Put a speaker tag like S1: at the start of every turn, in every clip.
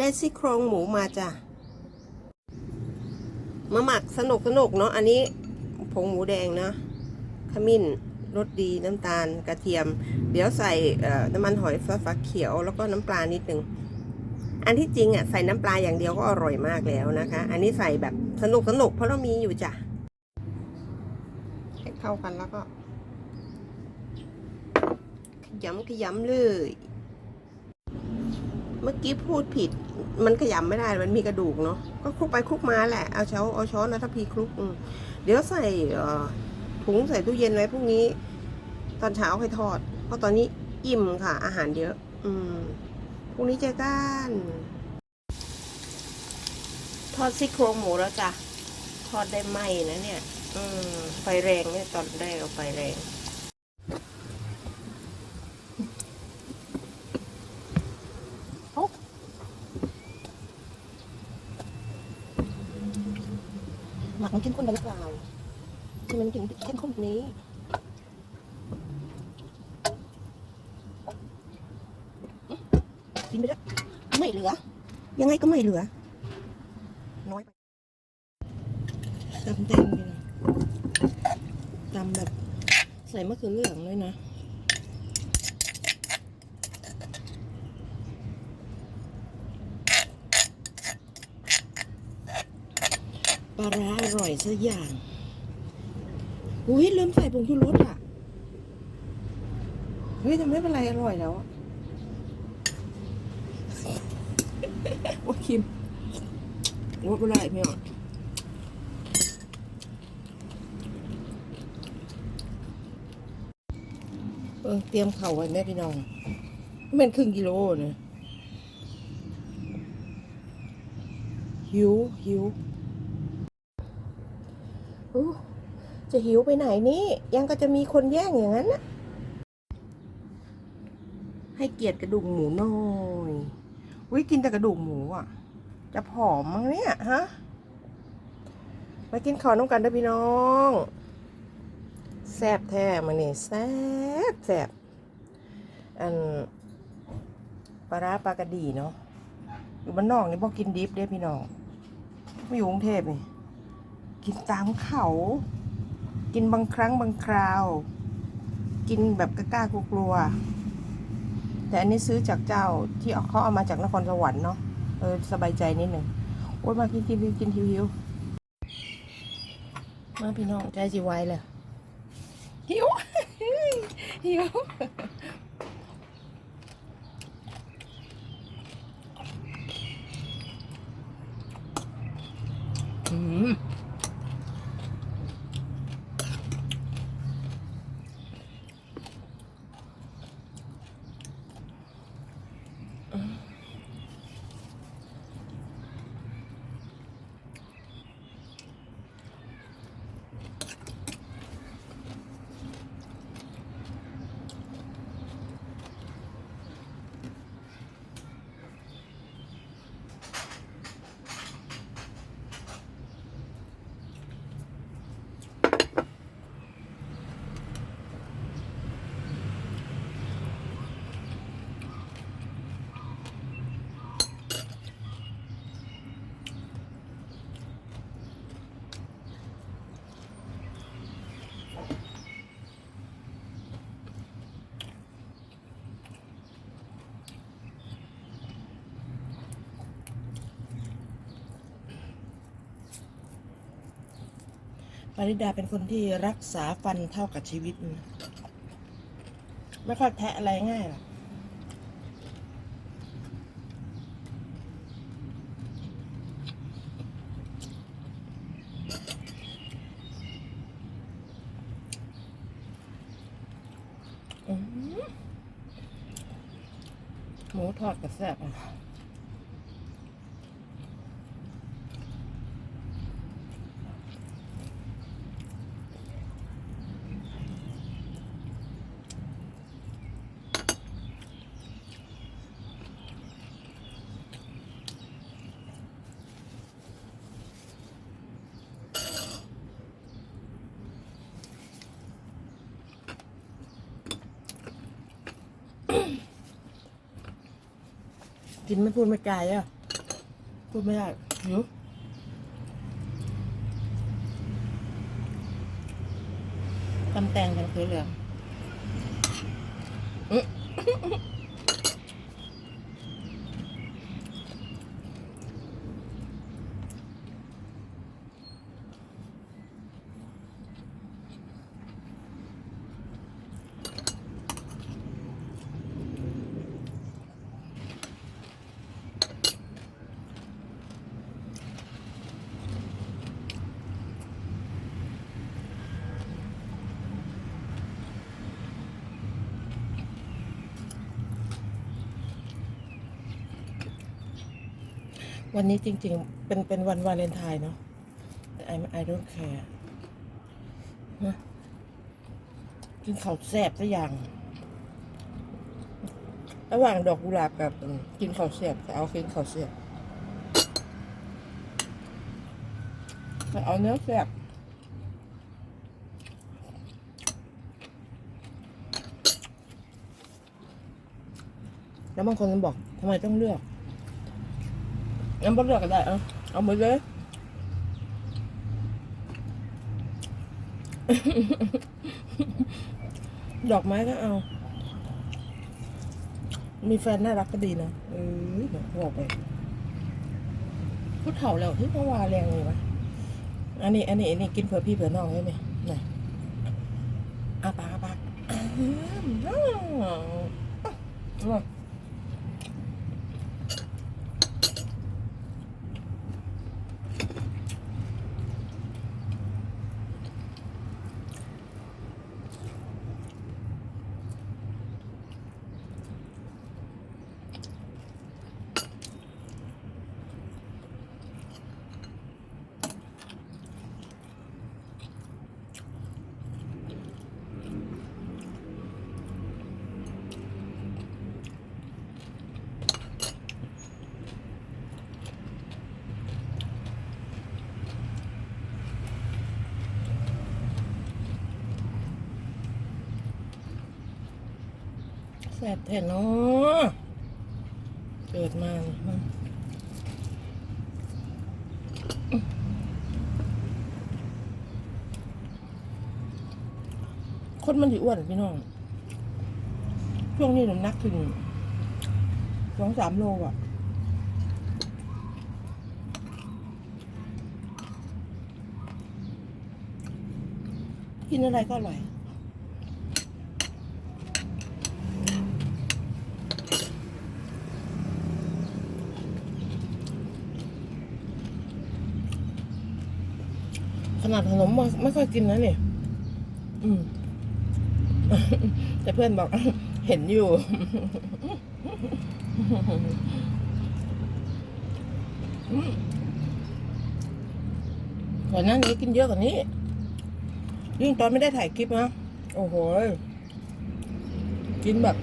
S1: ได้ซี่โครงหมูมาจ้ะมาหมักสนุกสนุกเนาะอันนี้ผงหมูแดงเนาะขมิ้นรสดีน้ำตาลกระเทียม เดี๋ยวใส่น้ำมันหอยฟ้าฟักเขียว แล้วก็น้ำปลานิดนึงอันที่จริงอะใส่น้ำปลาอย่างเดียวก็อร่อยมากแล้วนะคะ อันนี้ใส่แบบสนุกสนุกเพราะเรามีอยู่จ้ะให้เข้ากันแล้วก็ขยำขยำเลย เมื่อกี้พูดผิด มันขยำไม่ได้ มันมีกระดูกเนาะ ก็คลุกไปคลุกมาแหละ เอาช้อนเอาช้อนนะถ้าพีคลุก เดี๋ยวใส่ถุงใส่ตู้เย็นไว้พรุ่งนี้ ตอนเช้าค่อยทอด เพราะตอนนี้อิ่มค่ะ อาหารเยอะ อืม พรุ่งนี้เจอกัน ทอดซี่โครงหมูแล้วจ้ะ ทอดได้ไหมนะเนี่ย อืม ไฟแรงเนี่ยตอนแรกเอาไฟแรง มักมันเข้มข้นไปหรือเปล่าทำไมมันถึงเข้มข้นแบบนี้กินไปแล้วไม่เหลือ ยังไงก็ไม่เหลือ น้อยไปตำแตงไปเลยตำแบบใส่มะเขือเหลืองเลยนะาร้าอร่อยสักอย่างอุ้ยลืมใส่ผงชูรสอะ เฮ้ยแต่ไม่เป็นไรอร่อยแล้วอะโอ้คิมรสไม่ได้ไม่เอาเออเตรียมเข่าไว้แม่พี่น้องมันครึ่งกิโลเนี่ยหิวหิว จะหิวไปไหนนี่ยังก็จะมีคนแย่งอย่างนั้นนะให้เกียรติกระดูกหมูหน่อยวิกินแต่กระดูกหมูอะ จะผอมมั้งเนี่ยฮะมากินข้าวน้ำกันเด้อพี่น้องแซบแท้มานี่แซบแซบอันปลาร้าปลากระดีเนาะอยู่บ้านนอกนี่พอกินดิฟเด้พี่น้องไม่อยู่กรุงเทพนี่ กินตามเขา กินบางครั้งบางคราว กินแบบกล้าๆกลัวๆแต่อันนี้ซื้อจากเจ้าที่เขาเอามาจากนครสวรรค์เนาะเออสบายใจนิดหนึ่งโอ้ยมากินกินกินกินหิวหิวมาพี่น้องใจจีไวเลยหิวหิว ปริดาเป็นคนที่รักษาฟันเท่ากับชีวิตนะไม่ค่อยแทะอะไรง่ายหรอกอื้อหือหมูทอดกับแซ่บอะ กินไม่พูดไม่กายอะ พูดไม่ได้หิวตำแตงกันคือเหลือง วันนี้จริง ๆ เป็นเป็นวันวาเลนไทน์เนาะแต่ I I don't care นะกินข้าวแซ่บสักอย่าง ระหว่างดอกกุหลาบกับกินข้าวแซ่บจะเอากินข้าวแซ่บจะเอาเนื้อแซ่บแล้วบางคนมันบอกทำไมต้องเลือก งั้นบ่เลือกก็ได้เอาเอาหมดเลยดอกไม้ก็เอา มีแฟนน่ารักก็ดีนะเออบอกไปพูดเถ่าแล้วที่เขาว่าแรงเลยวะอันนี้ อันนี้อันนี้กินเผื่อพี่เผื่อน้องได้ไหมไหนอาปากอาปากอ้าว อ้าวอ้าวแสบแท้เนาะเกิดมาคนมันถิอ้วนพี่น้อง ช่วงนี้น้ำหนักถึงสองสามโลอะกินอะไรก็อร่อย ข นาดขนมไม่ไม่ค่อยกินนะเนี่ยอืม แต่เพื่อนบอก เห็นอยู่ ก่อนหน้านี้กินเยอะกว่านี้ ยิ่งตอนไม่ได้ถ่ายคลิปนะ โอ้โห กินแบบ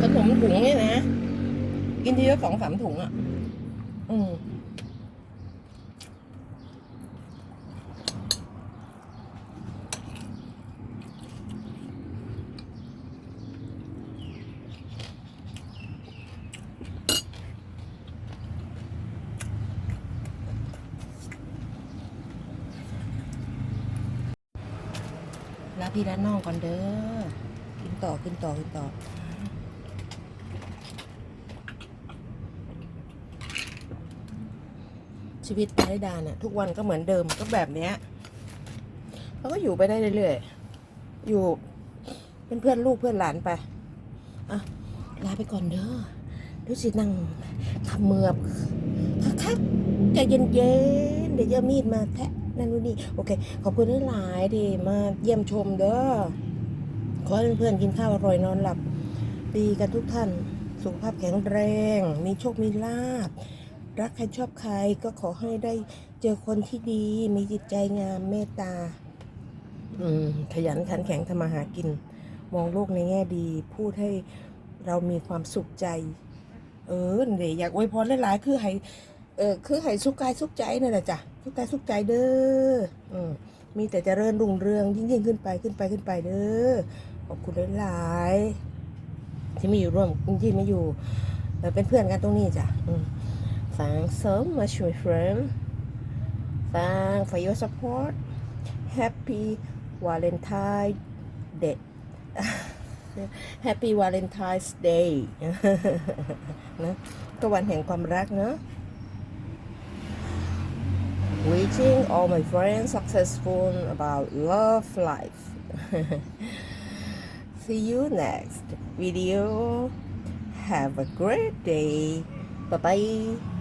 S1: ขนมถุงนี่นะ กินทีละสองสามถุงอะ อืม ลาพี่และน้องก่อนเด้อกินต่อกินต่อกินต่อชีวิตไร้ดานอะทุกวันก็เหมือนเดิมก็แบบเนี้ยเขาก็อยู่ไปได้เรื่อยๆอยู่เป็นเพื่อนลูกเพื่อนหลานไปอะลาไปก่อนเด้อดูสินั่งขมือบคักๆใจเย็นๆเดี๋ยวจะมีดมาแทะ นั่นนู่นนี่โอเค ขอบคุณหลายๆที่มาเยี่ยมชมเด้อขอให้เพื่อนๆกินข้าวอร่อยนอนหลับ ดีกันทุกท่าน สุขภาพแข็งแรง มีโชคมีลาบรักใครชอบใครก็ขอให้ได้เจอคนที่ดี มีจิตใจงามเมตตา อืม ขยันขันแข็งทำมาหากิน มองโลกในแง่ดี พูดให้เรามีความสุขใจ เออเดี๋ยวอยากอวยพรหลายๆคือให้เออคือให้สุขกายสุขใจนั่นแหละจ้ะ สุขกายสุขใจเด้ออมีแต่เจริญรุ่งเรืองยิ่งยิ่งขึ้นไปขึ้นไปขึ้นไปเด้อขอบคุณหลายๆที่มาอยู่ร่วมยิ่งมาอยู่เป็นเพื่อนกันตรงนี้จ้ะฟังเสริมมาช่วยเฟรมฟัง for your support happy Valentine Day Happy Valentine's Day นะก็วันแห่งความรักเนาะ wishing all my friends successful about love life. See you next video. Have a great day. Bye bye.